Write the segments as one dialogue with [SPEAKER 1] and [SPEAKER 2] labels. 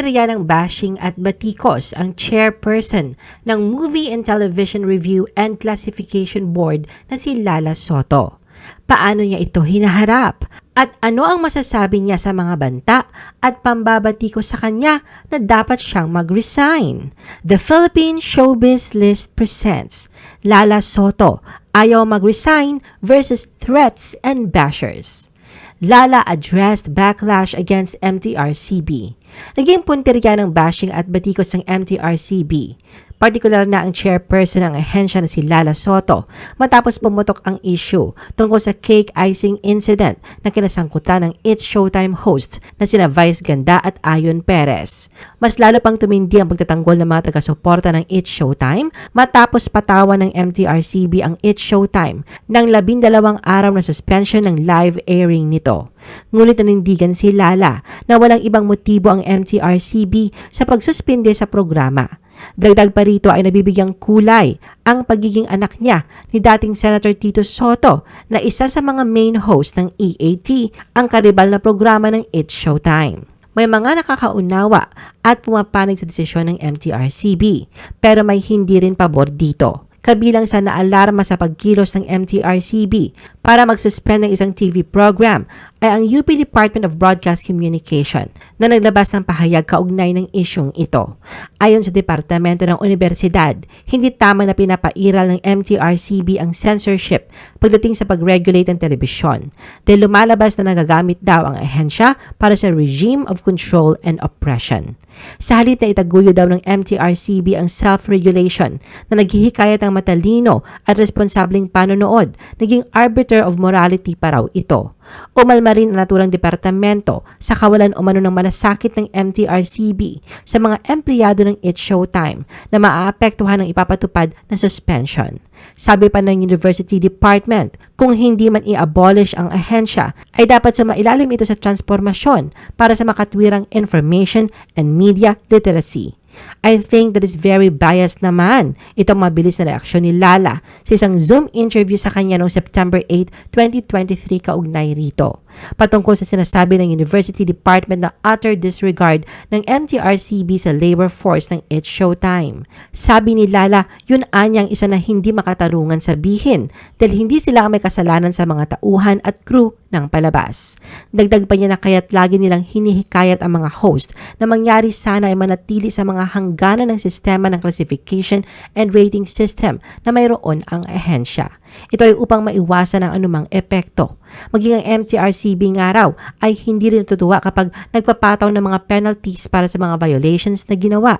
[SPEAKER 1] Punteriya ng bashing at batikos ang chairperson ng Movie and Television Review and Classification Board na si Lala Soto. Paano niya ito hinaharap? At ano ang masasabi niya sa mga banta at pambabatikos sa kanya na dapat siyang mag-resign? The Philippine Showbiz List presents Lala Soto, Ayaw Mag-Resign versus Threats and Bashers. Lala addressed backlash against MTRCB. Naging punteriya ng bashing at batikos ng MTRCB. Partikular na ang chairperson ng ahensya na si Lala Soto matapos pumutok ang issue tungkol sa cake icing incident na kinasangkutan ng It's Showtime host na sina Vice Ganda at Ayon Perez. Mas lalo pang tumindi ang pagtatanggol ng mga taga-suporta ng It's Showtime matapos patawan ng MTRCB ang It's Showtime ng labindalawang araw na suspension ng live airing nito. Ngunit nanindigan si Lala na walang ibang motibo ang MTRCB sa pagsuspinde sa programa. Dagdag pa rito ay nabibigyang kulay ang pagiging anak niya ni dating Senator Tito Soto na isa sa mga main host ng EAT, ang karibal na programa ng It's Showtime. May mga nakakaunawa at pumapanig sa desisyon ng MTRCB pero may hindi rin pabor dito kabilang sa naalarma sa pagkilos ng MTRCB para magsuspend ng isang TV program ay ang UP Department of Broadcast Communication na naglabas ng pahayag kaugnay ng isyong ito. Ayon sa Departamento ng Universidad, hindi tama na pinapairal ng MTRCB ang censorship pagdating sa pag-regulate ng telebisyon dahil lumalabas na nagagamit daw ang ahensya para sa regime of control and oppression. Sa halip na itaguyo daw ng MTRCB ang self-regulation na naghihikayat ng matalino at responsableng panonood, naging arbiter of morality pa raw ito. Umalma rin ang naturang departamento sa kawalan umano ng malasakit ng MTRCB sa mga empleyado ng It's Showtime na maaapektuhan ng ipapatupad na suspension. Sabi pa ng University Department, kung hindi man i-abolish ang ahensya, ay dapat sumailalim ito sa transformasyon para sa makatwirang information and media literacy. I think that is very biased naman itong mabilis na reaksyon ni Lala sa isang Zoom interview sa kanya noong September 8, 2023 kaugnay rito. Patungkol sa sinasabi ng University Department na utter disregard ng MTRCB sa labor force ng It's Showtime. Sabi ni Lala, yun anyang isa na hindi makatarungan sabihin dahil hindi sila may kasalanan sa mga tauhan at crew ng palabas. Dagdag pa niya na kaya't lagi nilang hinihikayat ang mga host na mangyari sana ay manatili sa mga hangganan ng sistema ng classification and rating system na mayroon ang ahensya. Ito ay upang maiwasan ang anumang epekto. Maging ang MTRCB nga raw ay hindi rin natutuwa kapag nagpapataw ng mga penalties para sa mga violations na ginawa.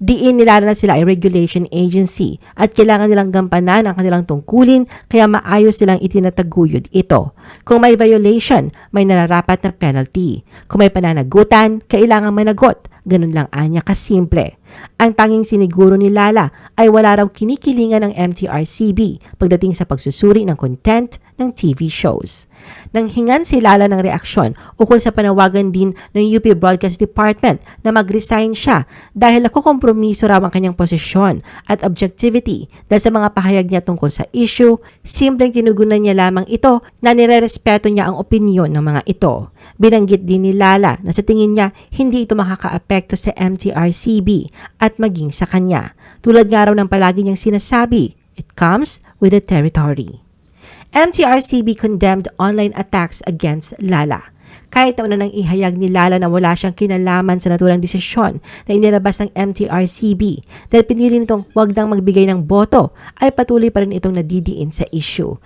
[SPEAKER 1] Diin nila na sila ay regulation agency at kailangan nilang gampanan ang kanilang tungkulin kaya maayos silang itinataguyod ito. Kung may violation, may nararapat na penalty. Kung may pananagutan, kailangan managot. Ganun lang anya kasimple. Ang tanging siniguro ni Lala ay wala raw kinikilingan ng MTRCB pagdating sa pagsusuri ng content ng TV shows. Nang hingan si Lala ng reaksyon ukol sa panawagan din ng UP Broadcast Department na mag-resign siya dahil nakukompromiso raw ang kanyang posisyon at objectivity dahil sa mga pahayag niya tungkol sa issue, simpleng tinugunan niya lamang ito na nirerespeto niya ang opinyon ng mga ito. Binanggit din ni Lala na sa tingin niya hindi ito makakaapekto sa MTRCB at maging sa kanya. Tulad nga raw ng palagi niyang sinasabi, it comes with the territory. MTRCB condemned online attacks against Lala. Kahit na una nang ihayag ni Lala na wala siyang kinalaman sa naturang desisyon na inilabas ng MTRCB dahil pinili nitong huwag nang magbigay ng boto ay patuloy pa rin itong nadidiin sa issue.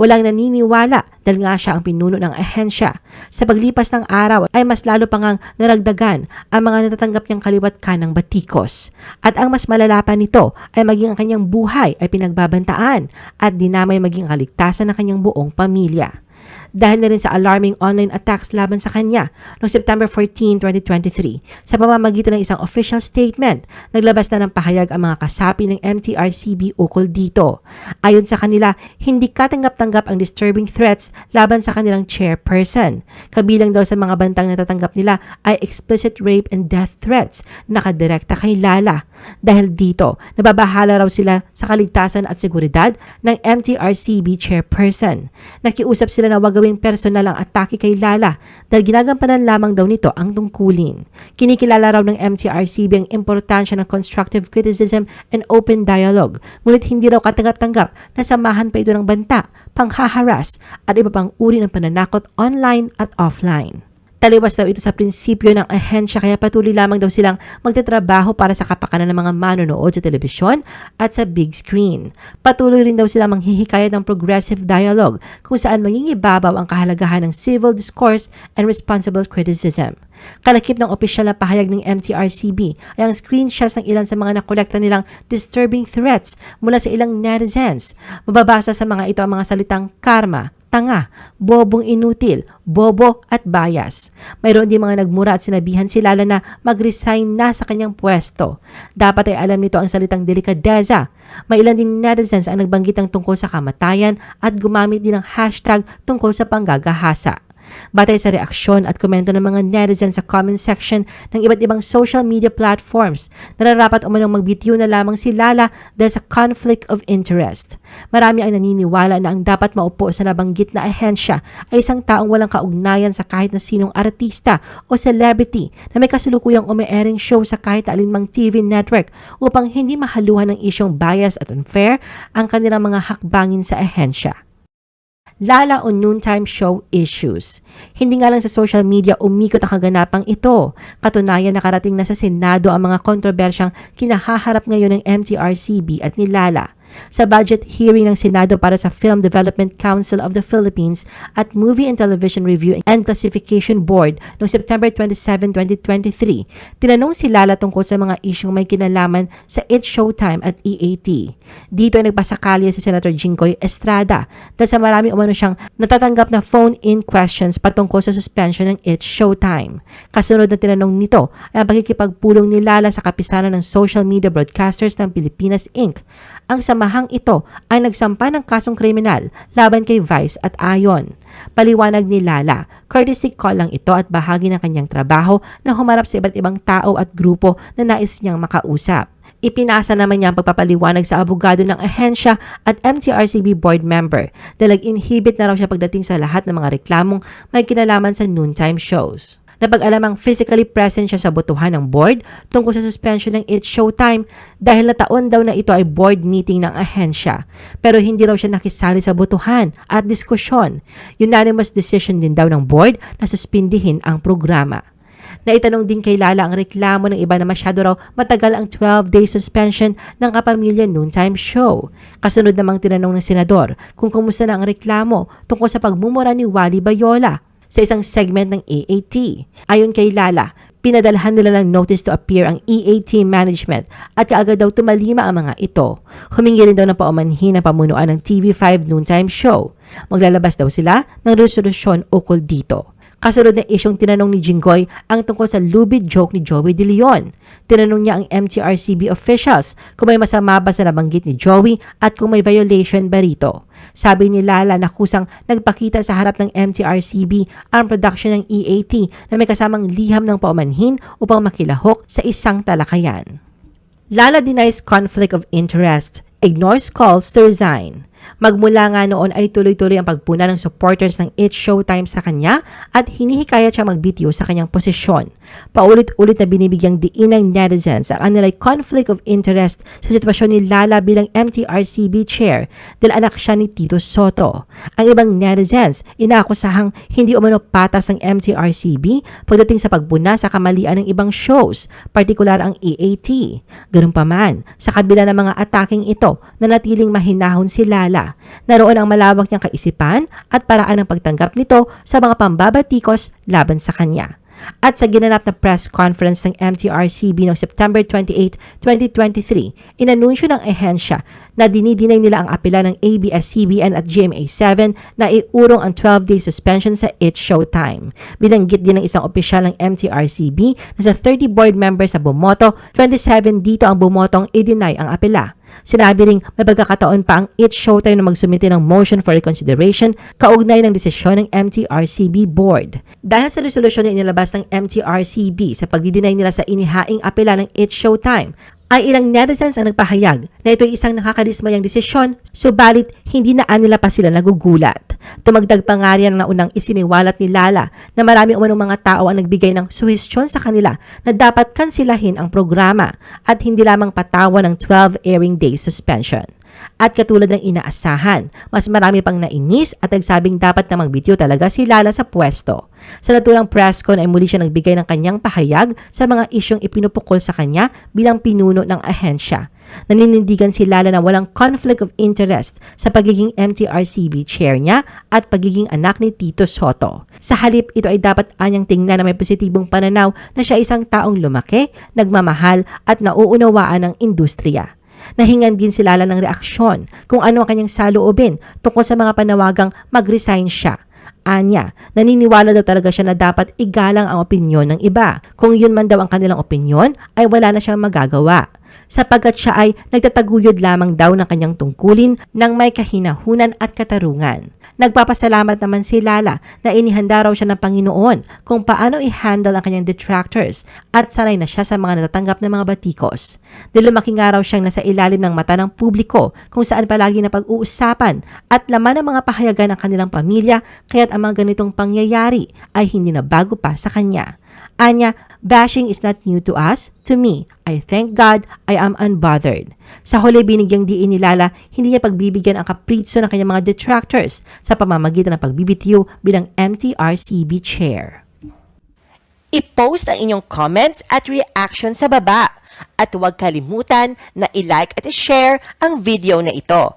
[SPEAKER 1] Walang naniniwala dahil nga siya ang pinuno ng ahensya. Sa paglipas ng araw ay mas lalo pang ang naragdagan ang mga natatanggap niyang kaliwat ka ng batikos. At ang mas malala pa nito ay maging ang kanyang buhay ay pinagbabantaan at dinamay maging kaligtasan ng kanyang buong pamilya dahil na rin sa alarming online attacks laban sa kanya noong September 14, 2023. Sa pamamagitan ng isang official statement, naglabas na ng pahayag ang mga kasapi ng MTRCB ukol dito. Ayon sa kanila, hindi katanggap-tanggap ang disturbing threats laban sa kanilang chairperson. Kabilang daw sa mga bantang natatanggap nila ay explicit rape and death threats nakadirekta kay Lala. Dahil dito, nababahala raw sila sa kaligtasan at seguridad ng MTRCB chairperson. Nakiusap sila na wag gagawing personal ang atake kay Lala dahil ginagampanan lamang daw nito ang tungkulin. Kinikilala raw ng MTRCB ang importansya ng constructive criticism and open dialogue, ngunit hindi raw katanggap-tanggap na samahan pa ito ng banta, panghaharas at iba pang uri ng pananakot online at offline. Taliwas daw ito sa prinsipyo ng ahensya kaya patuloy lamang daw silang magtatrabaho para sa kapakanan ng mga manonood sa telebisyon at sa big screen. Patuloy rin daw sila manghihikayat ng progressive dialogue kung saan mangingibabaw ang kahalagahan ng civil discourse and responsible criticism. Kalakip ng opisyal na pahayag ng MTRCB ay ang screenshots ng ilan sa mga nakolekta nilang disturbing threats mula sa ilang netizens. Mababasa sa mga ito ang mga salitang karma, tanga, bobong inutil, bobo at bias. Mayroon din mga nagmura at sinabihan si Lala na mag-resign na sa kanyang pwesto. Dapat ay alam nito ang salitang delikadeza. May ilan din netizens ang nagbanggit ng tungkol sa kamatayan at gumamit din ng hashtag tungkol sa panggagahasa. Batay sa reaksyon at komento ng mga netizens sa comment section ng iba't ibang social media platforms, nararapat umanong magbitiw na lamang si Lala dahil sa conflict of interest. Marami ang naniniwala na ang dapat maupo sa nabanggit na ahensya ay isang taong walang kaugnayan sa kahit na sinong artista o celebrity na may kasulukuyang ume-airing show sa kahit na alinmang TV network upang hindi mahaluhan ng isyong bias at unfair ang kanilang mga hakbangin sa ahensya. Lala on noontime show issues. Hindi nga lang sa social media umikot ang kaganapang ito. Katunayan nakarating na sa Senado ang mga kontrobersyang kinahaharap ngayon ng MTRCB at ni Lala sa budget hearing ng Senado para sa Film Development Council of the Philippines at Movie and Television Review and Classification Board noong September 27, 2023. Tinanong si Lala tungkol sa mga isyong may kinalaman sa It's Showtime at EAT. Dito ay nagpasakalya si Senator Jinggoy Estrada dahil sa marami umano siyang natatanggap na phone-in questions patungkol sa suspension ng It's Showtime. Kasunod na tinanong nito ay ang pagkikipagpulong ni Lala sa kapisanan ng Social Media Broadcasters ng Pilipinas Inc. Ang samahang ito ay nagsampa ng kasong kriminal laban kay Vice at Ayon. Paliwanag ni Lala, courtesy call lang ito at bahagi ng kanyang trabaho na humarap sa iba't ibang tao at grupo na nais niyang makausap. Ipinasa naman niya ang pagpapaliwanag sa abogado ng ahensya at MTRCB board member dahil inhibit na raw siya pagdating sa lahat ng mga reklamong may kinalaman sa noontime shows. Napag-alamang physically present siya sa botohan ng board tungkol sa suspension ng It's Showtime dahil na taon daw na ito ay board meeting ng ahensya. Pero hindi raw siya nakisali sa botohan at diskusyon. Unanimous decision din daw ng board na suspindihin ang programa. Naitanong din kay Lala ang reklamo ng iba na masyado raw matagal ang 12-day suspension ng Kapamilya Noontime Show. Kasunod namang tinanong ng senador kung kumusta na ang reklamo tungkol sa pagmumura ni Wally Bayola sa isang segment ng EAT. Ayon kay Lala, pinadalhan nila ng notice to appear ang EAT management at kaagad daw tumalima ang mga ito. Humingi rin daw ng paumanhin ang pamunuan ng TV5 noontime show. Maglalabas daw sila ng resolusyon ukol dito. Kasunod na isyong tinanong ni Jinggoy ang tungkol sa lubid joke ni Joey De Leon. Tinanong niya ang MTRCB officials kung may masama ba sa nabanggit ni Joey at kung may violation ba rito. Sabi ni Lala na kusang nagpakita sa harap ng MTRCB ang production ng EAT na may kasamang liham ng paumanhin upang makilahok sa isang talakayan. Lala denies conflict of interest, ignores calls to resign. Magmula nga noon ay tuloy-tuloy ang pagpuna ng supporters ng It's Showtime sa kanya at hinihikayat siya magbitiw sa kanyang posisyon. Paulit-ulit na binibigyang diin ng netizens ang kanilang conflict of interest sa sitwasyon ni Lala bilang MTRCB chair dahil anak siya ni Tito Soto. Ang ibang netizens inaakusahang hindi umano patas ang MTRCB pagdating sa pagbuna sa kamalian ng ibang shows, partikular ang EAT. Ganun pa man, sa kabila ng mga ataking ito, nanatiling mahinahon si Lala pagkilala. Naroon ang malawak niyang kaisipan at paraan ng pagtanggap nito sa mga pambabatikos laban sa kanya. At sa ginanap na press conference ng MTRCB noong September 28, 2023, inanunsyo ng ehensya na dinidinay nila ang apela ng ABS-CBN at GMA7 na iurong ang 12-day suspension sa It's Showtime. Binanggit din ng isang opisyal ng MTRCB na sa 30 board members na bumoto, 27 dito ang bumotong i-deny ang apela. Sinabi ring may pagkakataon pa ang It Showtime na magsumite ng motion for reconsideration kaugnay ng desisyon ng MTRCB Board. Dahil sa resolusyon na inilabas ng MTRCB sa pagdidinay nila sa inihaing apela ng It Showtime, ay ilang netizens ang nagpahayag na ito ay isang nakakadismayang desisyon, subalit hindi na nila pa sila nagugulat. Tumagdag pa nga riyan ang naunang isiniwalat ni Lala na marami umanong mga tao ang nagbigay ng suhestyon sa kanila na dapat kansilahin ang programa at hindi lamang patawan ng 12 airing days suspension. At katulad ng inaasahan, mas marami pang nainis at nagsabing dapat na magbitiw talaga si Lala sa pwesto. Sa naturang press con ay muli siya nagbigay ng kanyang pahayag sa mga isyong ipinupukol sa kanya bilang pinuno ng ahensya. Naninindigan si Lala na walang conflict of interest sa pagiging MTRCB chair niya at pagiging anak ni Tito Soto. Sa halip, ito ay dapat anyang tingnan na may positibong pananaw na siya isang taong lumaki, nagmamahal at nauunawaan ng industriya. Nahingan din si Lala ng reaksyon kung ano ang kanyang saloobin tungkol sa mga panawagang mag-resign siya. Anya, naniniwala daw talaga siya na dapat igalang ang opinyon ng iba. Kung yun man daw ang kanilang opinyon, ay wala na siyang magagawa. Sapagkat siya ay nagtataguyod lamang daw ng kanyang tungkulin ng may kahinahunan at katarungan. Nagpapasalamat naman si Lala na inihanda raw siya ng Panginoon kung paano i-handle ang kanyang detractors at sanay na siya sa mga natatanggap ng mga batikos. Dilumaki nga raw siyang nasa ilalim ng mata ng publiko kung saan palagi na pag-uusapan at laman ng mga pahayagan ng kanilang pamilya kaya't ang mga ganitong pangyayari ay hindi na bago pa sa kanya. Anya, bashing is not new to us. To me, I thank God I am unbothered. Sa huli, binigyang diin ni Lala, hindi niya pagbibigyan ang kapritso ng kanyang mga detractors sa pamamagitan ng pagbibitiw bilang MTRCB chair.
[SPEAKER 2] I-post ang inyong comments at reaction sa baba. At huwag kalimutan na i-like at i-share ang video na ito.